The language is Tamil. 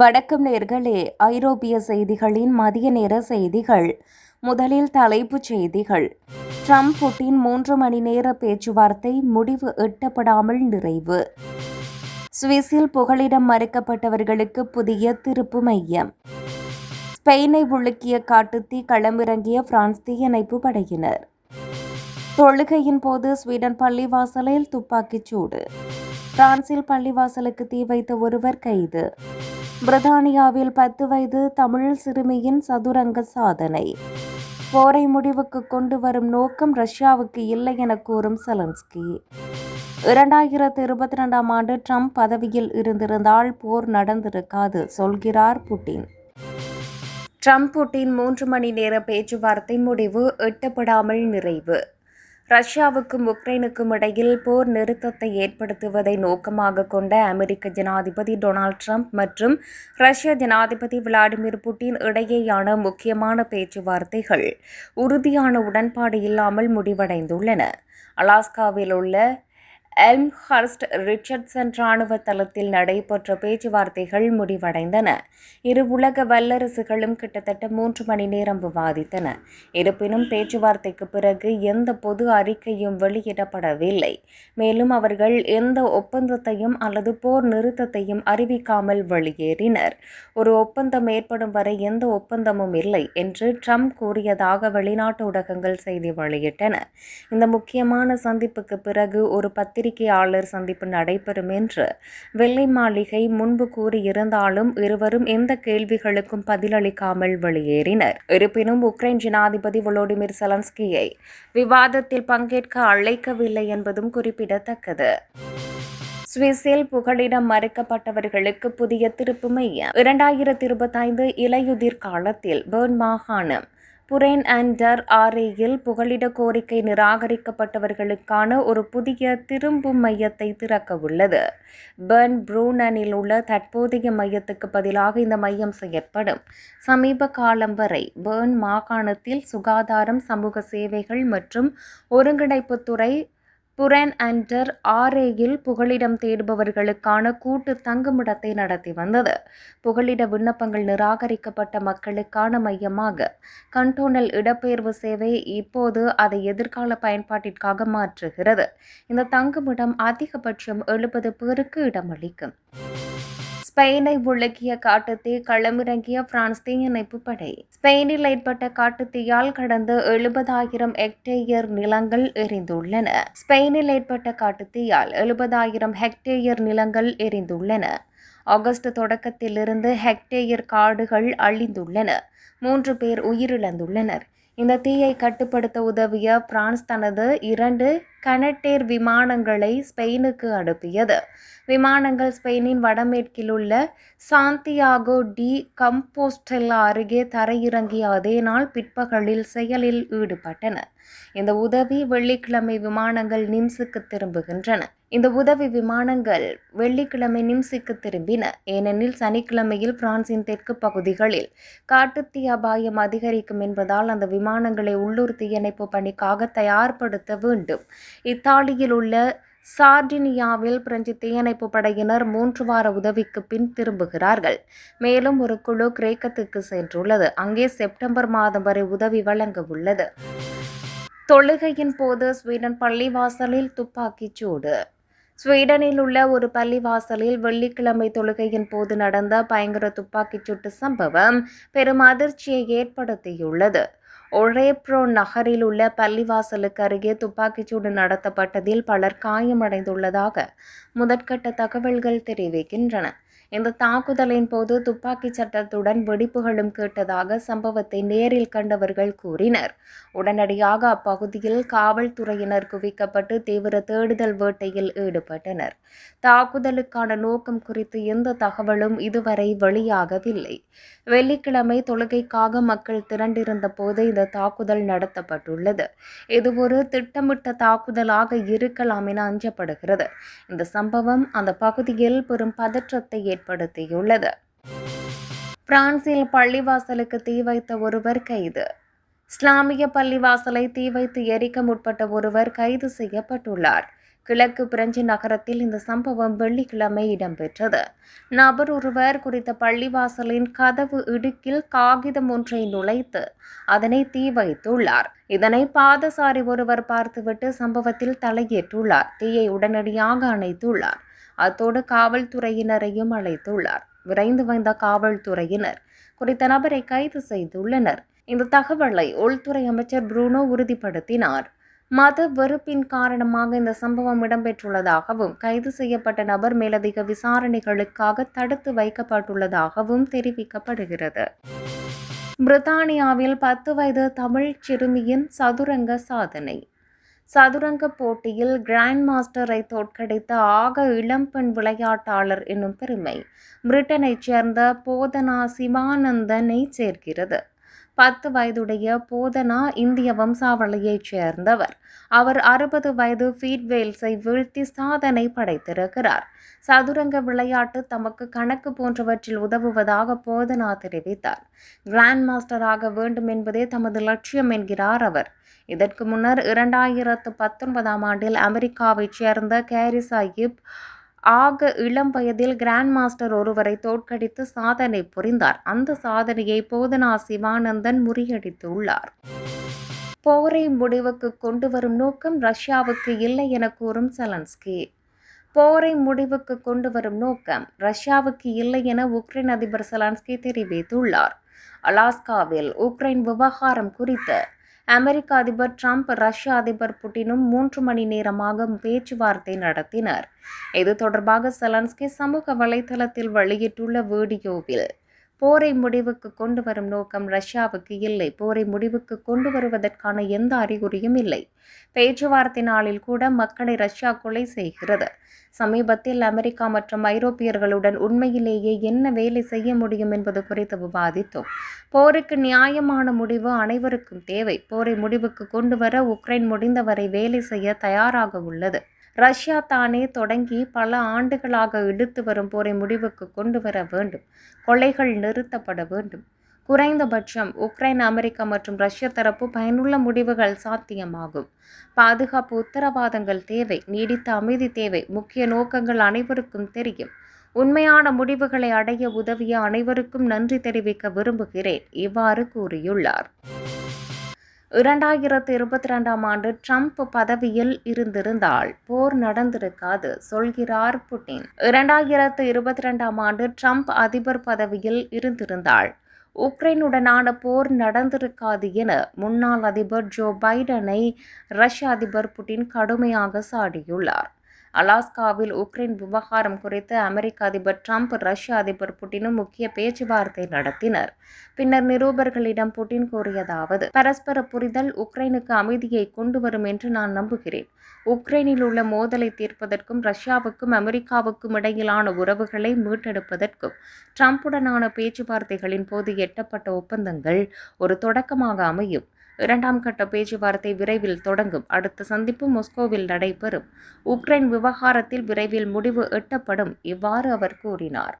வணக்கம் நேர்களே ஐரோப்பிய செய்திகளின் மதிய நேர செய்திகள். முதலில் தலைப்புச் செய்திகள். ட்ரம்ப் புட்டின் மூன்று மணி நேர பேச்சுவார்த்தை முடிவு எட்டப்படாமல் நிறைவு. சுவிஸில் புகலிடம் மறுக்கப்பட்டவர்களுக்கு புதிய திருப்பு மையம். ஸ்பெயினை உலுக்கிய காட்டுத்தீ களமிறங்கிய பிரான்ஸ் தீயணைப்பு படையினர். தொழுகையின் போது ஸ்வீடன் பள்ளிவாசலில் துப்பாக்கிச் சூடு. பிரான்சில் பள்ளிவாசலுக்கு தீ வைத்த ஒருவர் கைது. பிரித்தானியாவில் பத்து வயது தமிழ் சிறுமியின் சதுரங்க சாதனை. போரை முடிவுக்கு கொண்டு வரும் நோக்கம் ரஷ்யாவுக்கு இல்லை என கூறும் செலன்ஸ்கி. இரண்டாயிரத்து இருபத்தி ரெண்டாம் ஆண்டு ட்ரம்ப் பதவியில் இருந்திருந்தால் போர் நடந்திருக்காது சொல்கிறார் புட்டின். ட்ரம்ப் புட்டின் மூன்று மணி நேர பேச்சுவார்த்தை முடிவு எட்டப்படாமல் நிறைவு. ரஷ்யாவுக்கும் உக்ரைனுக்கும் இடையில் போர் நிறுத்தத்தை ஏற்படுத்துவதை நோக்கமாக கொண்ட அமெரிக்க ஜனாதிபதி டொனால்ட் ட்ரம்ப் மற்றும் ரஷ்ய ஜனாதிபதி விளாடிமிர் புட்டின் இடையேயான முக்கியமான பேச்சுவார்த்தைகள் உறுதியான உடன்பாடு இல்லாமல் முடிவடைந்துள்ளன. அலாஸ்காவில் உள்ள எல்ம்ஹர்ஸ்ட் ரிச்சர்ட்சன் ராணுவ தளத்தில் நடைபெற்ற பேச்சுவார்த்தைகள் முடிவடைந்தன. இரு உலக வல்லரசுகளும் கிட்டத்தட்ட மூன்று மணி நேரம் விவாதித்தன. இருப்பினும் பேச்சுவார்த்தைக்கு பிறகு எந்த பொது அறிக்கையும் வெளியிடப்படவில்லை. மேலும் அவர்கள் எந்த ஒப்பந்தத்தையும் அல்லது போர் நிறுத்தத்தையும் அறிவிக்காமல் வெளியேறினர். ஒரு ஒப்பந்தம் ஏற்படும் வரை எந்த ஒப்பந்தமும் இல்லை என்று ட்ரம்ப் கூறியதாக வெளிநாட்டு ஊடகங்கள் செய்தி வெளியிட்டன. இந்த முக்கியமான சந்திப்புக்கு பிறகு ஒரு பத்து பத்திரிகையாளர் சந்திப்பு நடைபெறும் என்று வெள்ளை மாளிகை முன்பு கூறியிருந்தாலும் இருவரும் எந்த கேள்விகளுக்கும் பதிலளிக்காமல் வெளியேறினர். இருப்பினும் உக்ரைன் ஜனாதிபதி வொலோடிமிர் செலன்ஸ்கியை விவாதத்தில் பங்கேற்க அழைக்கவில்லை என்பதும் குறிப்பிடத்தக்கது. சுவிஸில் புகலிடம் மறுக்கப்பட்டவர்களுக்கு புதிய திருப்பு மையம். இரண்டாயிரத்தி இருபத்தைந்து இலையுதிர் காலத்தில் பேர்ன் மாகாணம் புரேன் அண்டர் ஆரேயில் புகலிட கோரிக்கை நிராகரிக்கப்பட்டவர்களுக்கான ஒரு புதிய திரும்பும் மையத்தை திறக்க உள்ளது பெர்ன் ப்ரூனனில் உள்ள தற்போதைய மையத்துக்கு பதிலாக இந்த மையம் செயற்படும். சமீப காலம் வரை பெர்ன் மாகாணத்தில் சுகாதாரம் சமூக சேவைகள் மற்றும் ஒருங்கிணைப்புத்துறை புரன் அண்டர் ஆர்ஏயில் புகலிடம் தேடுபவர்களுக்கான கூட்டு தங்குமிடத்தை நடத்தி வந்தது. புகலிட விண்ணப்பங்கள் நிராகரிக்கப்பட்ட மக்களுக்கான மையமாக. கண்டோனல் இடப்பெயர்வு சேவை இப்போது அதை எதிர்கால பயன்பாட்டிற்காக மாற்றுகிறது. இந்த தங்குமிடம் அதிகபட்சம் எழுபது பேருக்கு இடமளிக்கும். ஸ்பெயினை உலுக்கிய காட்டுத்தீ களமிறங்கிய பிரான்ஸ் தீயணைப்பு படை. ஸ்பெயினில் ஏற்பட்ட காட்டுத்தீயால் கடந்த எழுபதாயிரம் ஹெக்டேயர் நிலங்கள் எரிந்துள்ளன. ஸ்பெயினில் ஏற்பட்ட காட்டுத்தீயால் எழுபதாயிரம் ஹெக்டேயர் நிலங்கள் எரிந்துள்ளன. ஆகஸ்ட் தொடக்கத்திலிருந்து ஹெக்டேயர் காடுகள் அழிந்துள்ளன. மூன்று பேர் உயிரிழந்துள்ளனர். இந்த தீயை கட்டுப்படுத்த உதவிய பிரான்ஸ் தனது இரண்டு கனட்டேர் விமானங்களை ஸ்பெயினுக்கு அனுப்பியது. விமானங்கள் ஸ்பெயினின் வடமேற்கில் உள்ள சாந்தியாகோ டி கம்போஸ்டெல்லா அருகே தரையிறங்கிய அதே நாள் பிற்பகலில் செயலில் ஈடுபட்டன. இந்த உதவி வெள்ளிக்கிழமை விமானங்கள் நிம்சுக்கு திரும்புகின்றன. இந்த உதவி விமானங்கள் வெள்ளிக்கிழமை நிம்சுக்கு திரும்பின. ஏனெனில் சனிக்கிழமையில் பிரான்சின் தெற்கு பகுதிகளில் காட்டுத்தீ அபாயம் அதிகரிக்கும் என்பதால் அந்த விமானங்களை உள்ளூர் தீயணைப்பு பணிக்காக தயார்படுத்த வேண்டும். இத்தாலியில் உள்ள சார்டினியாவில் பிரெஞ்சு தீயணைப்பு படையினர் மூன்று வார உதவிக்கு பின் திரும்புகிறார்கள். மேலும் ஒரு குழு கிரேக்கத்துக்கு சென்றுள்ளது. அங்கே செப்டம்பர் மாதம் வரை உதவி வழங்க உள்ளது. தொழுகையின் போது ஸ்வீடன் பள்ளிவாசலில் துப்பாக்கிச் சூடு. ஸ்வீடனில் உள்ள ஒரு பள்ளிவாசலில் வெள்ளிக்கிழமை தொழுகையின் போது நடந்த பயங்கர துப்பாக்கிச் சூட்டு சம்பவம் பெரும் அதிர்ச்சியை ஏற்படுத்தியுள்ளது. ஒழேப்ரோ நகரில் உள்ள பள்ளிவாசலுக்கு அருகே துப்பாக்கிச்சூடு நடத்தப்பட்டதில் பலர் காயமடைந்துள்ளதாக முதற்கட்ட தகவல்கள் தெரிவிக்கின்றன. இந்த தாக்குதலின் போது துப்பாக்கி சட்டத்துடன் வெடிப்புகளும் கேட்டதாக சம்பவத்தை நேரில் கண்டவர்கள் கூறினர். உடனடியாக அப்பகுதியில் காவல்துறையினர் குவிக்கப்பட்டு தீவிர தேடுதல் வேட்டையில் ஈடுபட்டனர். தாக்குதலுக்கான நோக்கம் குறித்து எந்த தகவலும் இதுவரை வெளியாகவில்லை. வெள்ளிக்கிழமை தொழுகைக்காக மக்கள் திரண்டிருந்த போது இந்த தாக்குதல் நடத்தப்பட்டுள்ளது. இது ஒரு திட்டமிட்ட தாக்குதலாக இருக்கலாம் என அஞ்சப்படுகிறது. இந்த சம்பவம் அந்த பகுதியில் பெரும் பதற்றத்தை ஏற்படுத்தியுள்ளது. பிரான்சில் பள்ளிவாசலுக்கு தீ வைத்த ஒருவர் கைது. இஸ்லாமிய பள்ளிவாசலை தீ வைத்து எரிக்க முற்பட்ட ஒருவர் கைது செய்யப்பட்டுள்ளார். கிழக்கு பிரெஞ்சு நகரத்தில் இந்த சம்பவம் வெள்ளிக்கிழமை இடம்பெற்றது. நபர் ஒருவர் குறித்த பள்ளிவாசலின் கதவு இடுக்கில் காகிதம் ஒன்றை நுழைத்து அதனை தீ வைத்துள்ளார். இதனை பாதசாரி ஒருவர் பார்த்துவிட்டு சம்பவத்தில் தலையேற்றுள்ளார். தீயை உடனடியாக அணைத்துள்ளார். அத்தோடு காவல்துறையினரையும் அழைத்துள்ளார். விரைந்து வந்த காவல்துறையினர் குறித்த நபரை கைது செய்துள்ளனர். இந்த தகவலை உள்துறை அமைச்சர் புரூனோ உறுதிப்படுத்தினார். மத வெறுப்பின் காரணமாக இந்த சம்பவம் இடம்பெற்றுள்ளதாகவும் கைது செய்யப்பட்ட நபர் மேலதிக விசாரணைகளுக்காக தடுத்து வைக்கப்பட்டுள்ளதாகவும் தெரிவிக்கப்படுகிறது. பிரித்தானியாவில் பத்து வயது தமிழ் சிறுமியின் சதுரங்க சாதனை சதுரங்க போட்டியில் கிராண்ட் மாஸ்டரை தோற்கடித்த ஆக இளம்பெண் விளையாட்டாளர் என்னும் பெருமை. பிரிட்டனைச் சேர்ந்த போதனா சிவானந்தனை சேர்க்கிறது. பத்து வயதுடைய போதனா இந்திய வம்சாவளியைச் சேர்ந்தவர். அவர் அறுபது வயது ஃபீட்வேல்ஸை வீழ்த்தி சாதனை படைத்திருக்கிறார். சதுரங்க விளையாட்டு தமக்கு கணக்கு போன்றவற்றில் உதவுவதாக போதனா தெரிவித்தார். கிராண்ட் மாஸ்டராக வேண்டும் என்பதே தமது லட்சியம் என்கிறார் அவர். இதற்கு முன்னர் இரண்டாயிரத்து பத்தொன்பதாம் ஆண்டில் அமெரிக்காவைச் சேர்ந்த கேரி சாஹிப் ஆக இளம் வயதில் கிராண்ட் மாஸ்டர் ஒருவரை தோற்கடித்து சாதனை புரிந்தார். அந்த சாதனையை போதனா சிவானந்தன் முறியடித்துள்ளார். போரை முடிவுக்கு கொண்டு வரும் நோக்கம் ரஷ்யாவுக்கு இல்லை என கூறும் செலன்ஸ்கி. போரை முடிவுக்கு கொண்டு வரும் நோக்கம் ரஷ்யாவுக்கு இல்லை என உக்ரைன் அதிபர் செலன்ஸ்கி தெரிவித்துள்ளார். அலாஸ்காவில் உக்ரைன் விவகாரம் குறித்து அமெரிக்க அதிபர் ட்ரம்ப் ரஷ்ய அதிபர் புட்டினும் மூன்று மணி நேரமாக பேச்சுவார்த்தை நடத்தினர். இது தொடர்பாக செலன்ஸ்கி சமூக வலைதளத்தில் வெளியிட்டுள்ள வீடியோவில் போரை முடிவுக்கு கொண்டு வரும் நோக்கம் ரஷ்யாவுக்கு இல்லை. போரை முடிவுக்கு கொண்டு வருவதற்கான எந்த அறிகுறியும் இல்லை. பேச்சுவார்த்தை நாளில் கூட மக்களை ரஷ்யா கொலை செய்கிறது. சமீபத்தில் அமெரிக்கா மற்றும் ஐரோப்பியர்களுடன் உண்மையிலேயே என்ன வேலை செய்ய முடியும் என்பது குறித்து விவாதித்தோம். போருக்கு நியாயமான முடிவு அனைவருக்கும் தேவை. போரை முடிவுக்கு கொண்டு வர உக்ரைன் முடிந்தவரை வேலை செய்ய தயாராக உள்ளது. ரஷ்யா தானே தொடங்கி பல ஆண்டுகளாக இழுத்து வரும் போரை முடிவுக்கு கொண்டு வர வேண்டும். கொலைகள் நிறுத்தப்பட வேண்டும். குறைந்தபட்சம் உக்ரைன் அமெரிக்கா மற்றும் ரஷ்ய தரப்பு பயனுள்ள முடிவுகள் சாத்தியமாகும். பாதுகாப்பு உத்தரவாதங்கள் தேவை. நீடித்த அமைதி தேவை. முக்கிய நோக்கங்கள் அனைவருக்கும் தெரியும். உண்மையான முடிவுகளை அடைய உதவிய அனைவருக்கும் நன்றி தெரிவிக்க விரும்புகிறேன். இவ்வாறு கூறியுள்ளார். இரண்டாயிரத்து இருபத்தி ரெண்டாம் ஆண்டு ட்ரம்ப் பதவியில் இருந்திருந்தால் போர் நடந்திருக்காது சொல்கிறார் புட்டின். இரண்டாயிரத்து இருபத்தி ரெண்டாம் ஆண்டு ட்ரம்ப் அதிபர் பதவியில் இருந்திருந்தால் உக்ரைனுடனான போர் நடந்திருக்காது என முன்னாள் அதிபர் ஜோ பைடனை ரஷ்ய அதிபர் புட்டின் கடுமையாக சாடியுள்ளார். அலாஸ்காவில் உக்ரைன் விவகாரம் குறித்து அமெரிக்க அதிபர் ட்ரம்ப் ரஷ்ய அதிபர் புட்டினும் முக்கிய பேச்சுவார்த்தை நடத்தினர். பின்னர் நிருபர்களிடம் புட்டின் கூறியதாவது பரஸ்பர புரிதல் உக்ரைனுக்கு அமைதியை கொண்டு வரும் என்று நான் நம்புகிறேன். உக்ரைனில் உள்ள மோதலை தீர்ப்பதற்கும் ரஷ்யாவுக்கும் அமெரிக்காவுக்கும் இடையிலான உறவுகளை மீட்டெடுப்பதற்கும் ட்ரம்புடனான பேச்சுவார்த்தைகளின் போது எட்டப்பட்ட ஒப்பந்தங்கள் ஒரு தொடக்கமாக அமையும். இரண்டாம் கட்ட பேச்சுவார்த்தை விரைவில் தொடங்கும். அடுத்த சந்திப்பு மொஸ்கோவில் நடைபெறும். உக்ரைன் விவகாரத்தில் விரைவில் முடிவு எட்டப்படும் இவ்வாறு அவர் கூறினார்.